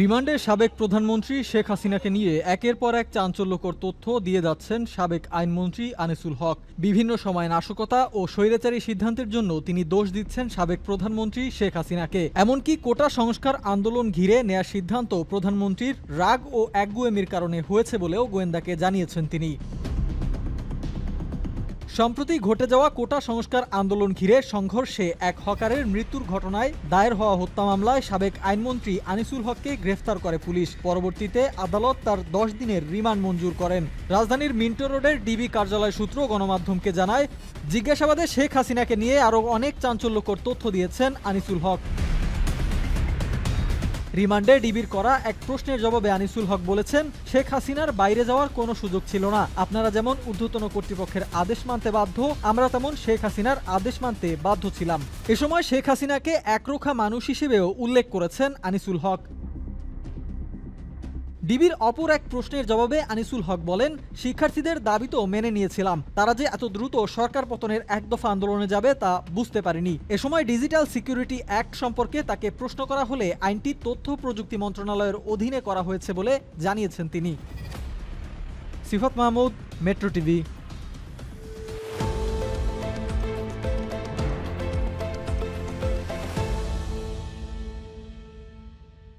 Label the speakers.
Speaker 1: রিমান্ডে সাবেক প্রধানমন্ত্রী শেখ হাসিনাকে নিয়ে একের পর এক চাঞ্চল্যকর তথ্য দিয়ে যাচ্ছেন সাবেক আইনমন্ত্রী আনিসুল হক। বিভিন্ন সময় নাশকতা ও স্বৈরাচারী সিদ্ধান্তের জন্য তিনি দোষ দিচ্ছেন সাবেক প্রধানমন্ত্রী শেখ হাসিনাকে। এমনকি কোটা সংস্কার আন্দোলন ঘিরে নেয়া সিদ্ধান্ত প্রধানমন্ত্রীর রাগ ও একগুয়েমির কারণে হয়েছে বলেও গোয়েন্দাকে জানিয়েছেন তিনি। সম্প্রতি ঘটে যাওয়া কোটা সংস্কার আন্দোলন ঘিরে সংঘর্ষে এক হকারের মৃত্যুর ঘটনায় দায়ের হওয়া হত্যা মামলায় সাবেক আইনমন্ত্রী আনিসুল হককে গ্রেফতার করে পুলিশ। পরবর্তীতে আদালত তার দশ দিনের রিমান্ড মঞ্জুর করেন। রাজধানীর মিন্টো রোডের ডিবি কার্যালয় সূত্র গণমাধ্যমকে জানায়, জিজ্ঞাসাবাদে শেখ হাসিনাকে নিয়ে আরও অনেক চাঞ্চল্যকর তথ্য দিয়েছেন আনিসুল হক। রিমান্ডে ডিবির করা এক প্রশ্নের জবাবে আনিসুল হক বলেছেন, শেখ হাসিনার বাইরে যাওয়ার কোনো সুযোগ ছিল না। আপনারা যেমন ঊর্ধ্বতন কর্তৃপক্ষের আদেশ মানতে বাধ্য, আমরা তেমন শেখ হাসিনার আদেশ মানতে বাধ্য ছিলাম। এ সময় শেখ হাসিনাকে একরোখা মানুষ হিসেবেও উল্লেখ করেছেন আনিসুল হক। ডিবির অপর এক প্রশ্নের জবাবে আনিসুল হক বলেন, শিক্ষার্থীদের দাবি তো মেনে নিয়েছিলাম। তারা যে এত দ্রুত সরকার পতনের এক দফা আন্দোলনে যাবে তা বুঝতে পারিনি। এ সময় ডিজিটাল সিকিউরিটি অ্যাক্ট সম্পর্কে তাকে প্রশ্ন করা হলে আইনটি তথ্য প্রযুক্তি মন্ত্রণালয়ের অধীনে করা হয়েছে বলে জানিয়েছেন তিনি। Sifat Mahmud, Metro TV.